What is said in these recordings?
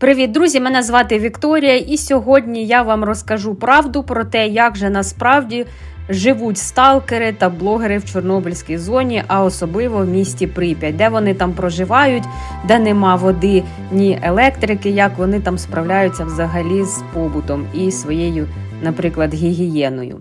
Привіт, друзі! Мене звати Вікторія, і сьогодні я вам розкажу правду про те, як же насправді живуть сталкери та блогери в Чорнобильській зоні, а особливо в місті Прип'ять, де вони там проживають, де нема води ні електрики, як вони там справляються взагалі з побутом і своєю, наприклад, гігієною.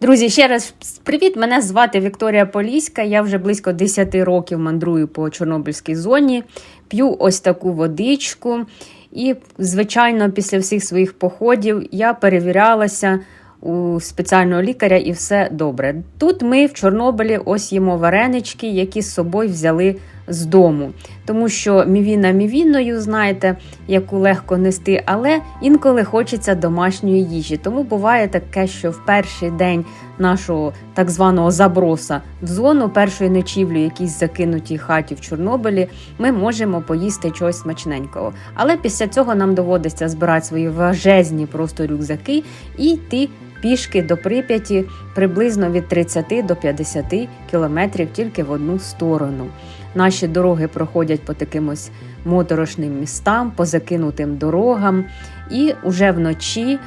Друзі, ще раз привіт! Мене звати Вікторія Поліська. Я вже близько 10 років мандрую по Чорнобильській зоні, п'ю ось таку водичку. І, звичайно, після всіх своїх походів я перевірялася у спеціального лікаря, і все добре. Тут ми в Чорнобилі ось їмо варенички, які з собою взяли з дому. Тому що мівіна мівіною, знаєте, яку легко нести, але інколи хочеться домашньої їжі. Тому буває таке, що в перший день нашого так званого заброса в зону першої ночівлі, якійсь закинутій хаті в Чорнобилі, ми можемо поїсти чогось смачненького. Але після цього нам доводиться збирати свої важезні просто рюкзаки і йти пішки до Прип'яті приблизно від 30 до 50 кілометрів тільки в одну сторону. Наші дороги проходять по таким ось моторошним містам, по закинутим дорогам, і уже вночі,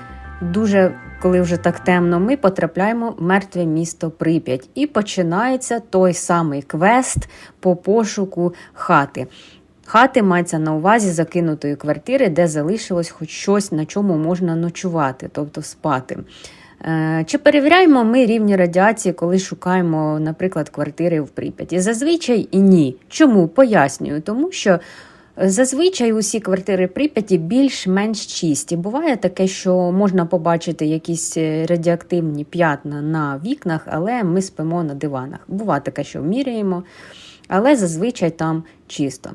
дуже коли вже так темно, ми потрапляємо в мертве місто Прип'ять. І починається той самий квест по пошуку хати. Хати мається на увазі закинутої квартири, де залишилось хоч щось, на чому можна ночувати, тобто спати. Е, чи перевіряємо ми рівні радіації, коли шукаємо, наприклад, квартири в Прип'яті? Зазвичай і ні. Чому? Пояснюю, тому що. Зазвичай усі квартири Прип'яті більш-менш чисті. Буває таке, що можна побачити якісь е, радіоактивні п'ятна на вікнах, але ми спимо на диванах. Буває таке, що міряємо, але зазвичай там чисто.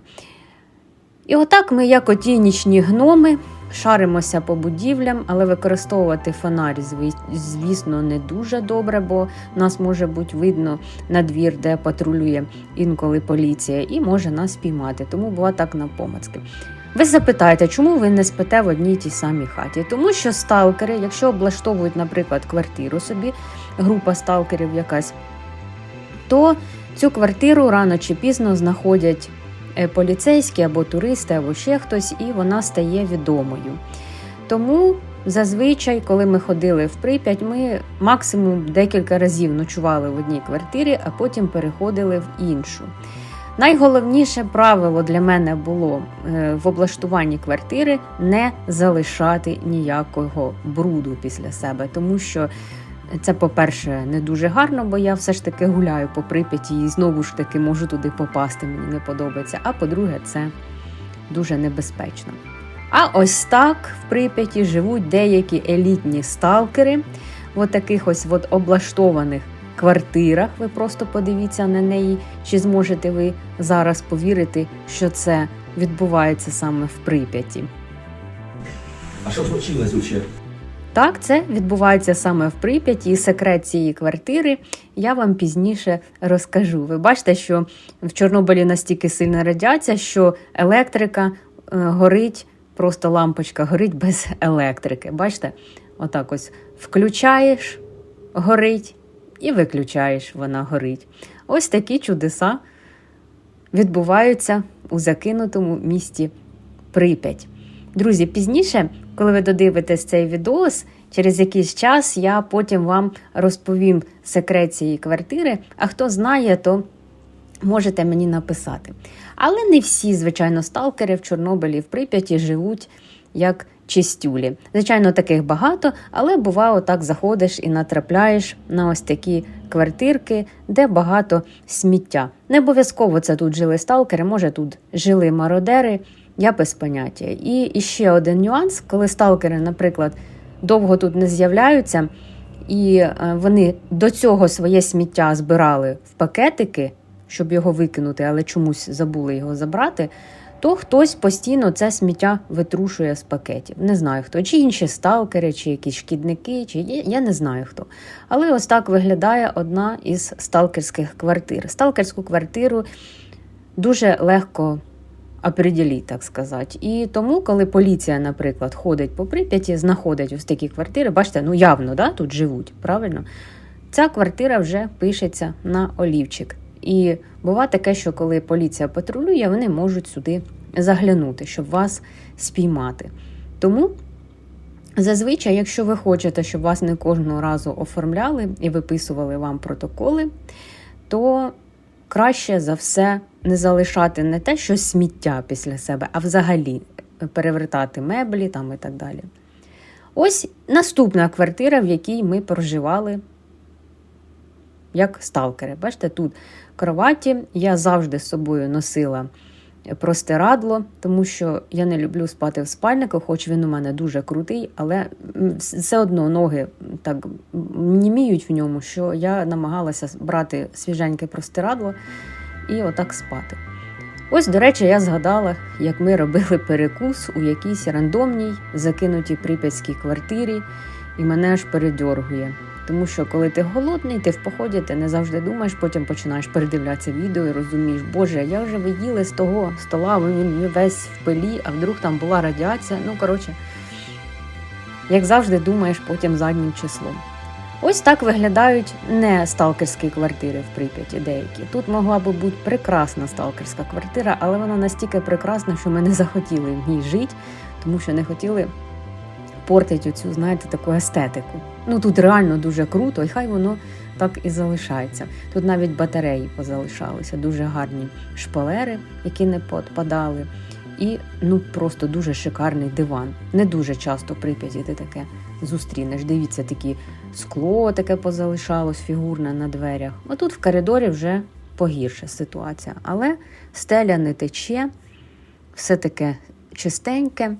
І отак ми, як оті нічні гноми, шаримося по будівлям, але використовувати фонарь, звісно, не дуже добре, бо нас може бути видно на двір, де патрулює інколи поліція, і може нас піймати. Тому була так навпомацьки. Ви запитаєте, чому ви не спите в одній тій самій хаті? Тому що сталкери, якщо облаштовують, наприклад, квартиру собі, група сталкерів якась, то цю квартиру рано чи пізно знаходять поліцейські або туристи, або ще хтось, і вона стає відомою. Тому зазвичай, коли ми ходили в Прип'ять, ми максимум декілька разів ночували в одній квартирі, а потім переходили в іншу. Найголовніше правило для мене було е, в облаштуванні квартири не залишати ніякого бруду після себе, тому що це, по-перше, не дуже гарно, бо я все ж таки гуляю по прип'яті і знову ж таки можу туди попасти, мені не подобається. А по-друге, це дуже небезпечно. А ось так в прип'яті живуть деякі елітні сталкери в таких ось от облаштованих квартирах. Ви просто подивіться на неї, чи зможете ви зараз повірити, що це відбувається саме в прип'яті. А що случилось вообще? Так, це відбувається саме в Прип'яті, і секрет цієї квартири я вам пізніше розкажу. Ви бачите, що в Чорнобилі настільки сильна радіація, що електрика е, горить, просто лампочка горить без електрики. Бачите? Отак ось включаєш, горить, і виключаєш, вона горить. Ось такі чудеса відбуваються у закинутому місті Прип'ять. Друзі, пізніше, коли ви додивитесь цей відос, через якийсь час я потім вам розповім секрет цієї квартири. А хто знає, то можете мені написати. Але не всі, звичайно, сталкери в Чорнобилі в Прип'яті живуть як чистюлі. Звичайно, таких багато, але буває, отак заходиш і натрапляєш на ось такі квартирки, де багато сміття. Не обов'язково це тут жили сталкери, може тут жили мародери. Я без поняття. І ще один нюанс, коли сталкери, наприклад, довго тут не з'являються, і е, вони до цього своє сміття збирали в пакетики, щоб його викинути, але чомусь забули його забрати, то хтось постійно це сміття витрушує з пакетів. Не знаю хто, чи інші сталкери, чи якісь шкідники, чи я не знаю хто. Але ось так виглядає одна із сталкерських квартир. Сталкерську квартиру дуже легко определіть, так сказати. І тому, коли поліція, наприклад, ходить по Прип'яті, знаходить ось такі квартири, бачите, ну явно да, тут живуть, правильно? Ця квартира вже пишеться на олівчик. І буває таке, що коли поліція патрулює, вони можуть сюди заглянути, щоб вас спіймати. Тому зазвичай, якщо ви хочете, щоб вас не кожного разу оформляли і виписували вам протоколи, то краще за все не залишати не те, що сміття після себе, а взагалі перевертати меблі там і так далі. Ось наступна квартира, в якій ми проживали як сталкери. Бачите, тут кроваті. Я завжди з собою носила простирадло, тому що я не люблю спати в спальнику, хоч він у мене дуже крутий, але все одно ноги так німіють в ньому, що я намагалася брати свіженьке простирадло і отак спати. Ось, до речі, я згадала, як ми робили перекус у якійсь рандомній закинутій прип'ятській квартирі, і мене аж передьоргує. Тому що коли ти голодний, ти в поході, ти не завжди думаєш, потім починаєш передивлятися відео і розумієш, боже, я вже ви з того стола, він весь в пилі, а вдруг там була радіація. Ну, коротше, як завжди, думаєш потім заднім числом. Ось так виглядають не сталкерські квартири в Прип'яті деякі. Тут могла би бути прекрасна сталкерська квартира, але вона настільки прекрасна, що ми не захотіли в ній жити, тому що не хотіли портити оцю, знаєте, таку естетику. Ну тут реально дуже круто, і хай воно так і залишається. Тут навіть батареї позалишалися, дуже гарні шпалери, які не подпадали. І ну просто дуже шикарний диван. Не дуже часто в Прип'яті ти таке зустрінеш. Дивіться, такі скло таке позалишалось фігурне на дверях. А тут в коридорі вже погірша ситуація. Але стеля не тече, все таке чистеньке.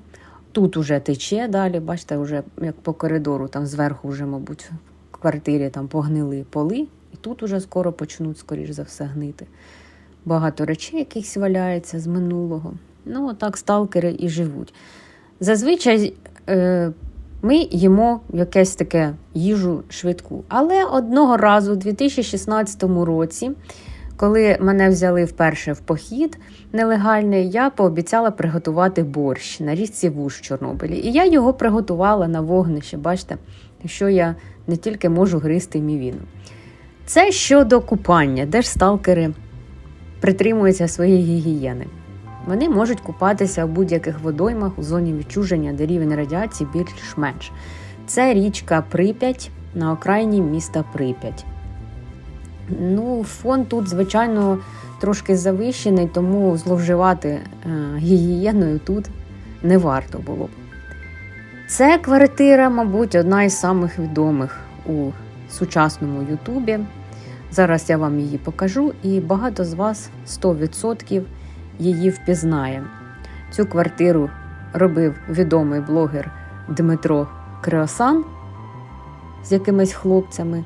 Тут уже тече далі, бачите, вже як по коридору, там зверху вже, мабуть, в квартирі там погнили поли, і тут уже скоро почнуть, скоріш за все, гнити. Багато речей якихось валяється з минулого. Ну, отак сталкери і живуть. Зазвичай е, ми їмо якесь таке їжу швидку. Але одного разу, у 2016 році, коли мене взяли вперше в похід нелегальний, я пообіцяла приготувати борщ на річці Вуж Чорнобилі. І я його приготувала на вогнище. Бачите, що я не тільки можу гризти мівіну. Це щодо купання, де ж сталкери притримуються своєї гігієни. Вони можуть купатися в будь-яких водоймах у зоні відчуження, де рівень радіації більш-менш. Це річка Прип'ять на окраїні міста Прип'ять. Ну, фон тут, звичайно, трошки завищений, тому зловживати е, гігієною тут не варто було б. Це квартира, мабуть, одна із самих відомих у сучасному Ютубі. Зараз я вам її покажу, і багато з вас 100% її впізнає. Цю квартиру робив відомий блогер Дмитро Креосан з якимись хлопцями.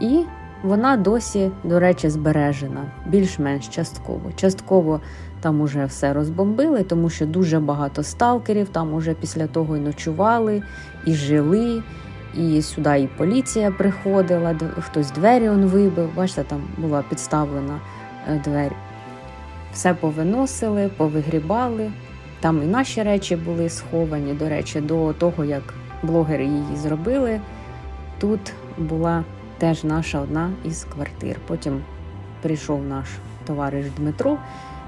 І вона досі, до речі, збережена, більш-менш частково. Частково там уже все розбомбили, тому що дуже багато сталкерів там уже після того і ночували, і жили, і сюди і поліція приходила, хтось двері он вибив. Бачите, там була підставлена е, двері. Все повиносили, повигрібали. Там і наші речі були сховані. До речі, до того, як блогери її зробили, тут була теж наша одна із квартир. Потім прийшов наш товариш Дмитро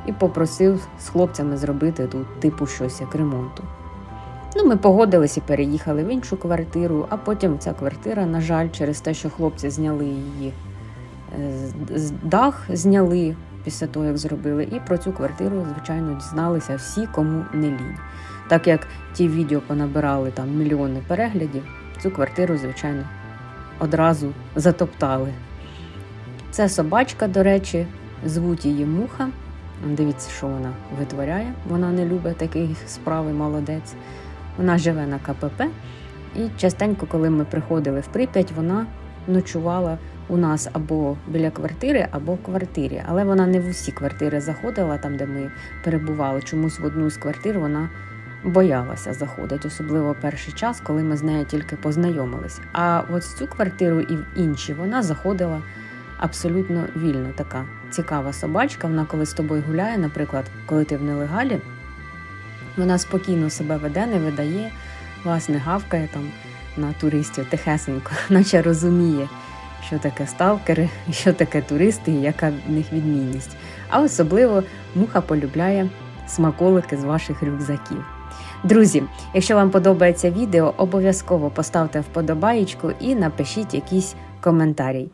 і попросив з хлопцями зробити тут типу щось як ремонту. Ну, ми погодились і переїхали в іншу квартиру, а потім ця квартира, на жаль, через те, що хлопці зняли її е, з- дах, зняли після того, як зробили. І про цю квартиру, звичайно, дізналися всі, кому не лінь. Так як ті відео понабирали там мільйони переглядів, цю квартиру, звичайно, одразу затоптали. Це собачка, до речі, звуть її муха. Дивіться, що вона витворяє. Вона не любить такі справи, молодець. Вона живе на КПП. І частенько, коли ми приходили в Прип'ять, вона ночувала у нас або біля квартири, або в квартирі. Але вона не в усі квартири заходила, там, де ми перебували. Чомусь в одну з квартир вона боялася заходити, особливо перший час, коли ми з нею тільки познайомилися. А от в цю квартиру і в інші вона заходила абсолютно вільно. Така цікава собачка. Вона коли з тобою гуляє, наприклад, коли ти в нелегалі, вона спокійно себе веде, не видає, вас не гавкає там на туристів тихесенько, наче розуміє, що таке сталкери, що таке туристи і яка в них відмінність. А особливо муха полюбляє смаколики з ваших рюкзаків. Друзі, якщо вам подобається відео, обов'язково поставте вподобаєчку і напишіть якийсь коментарій.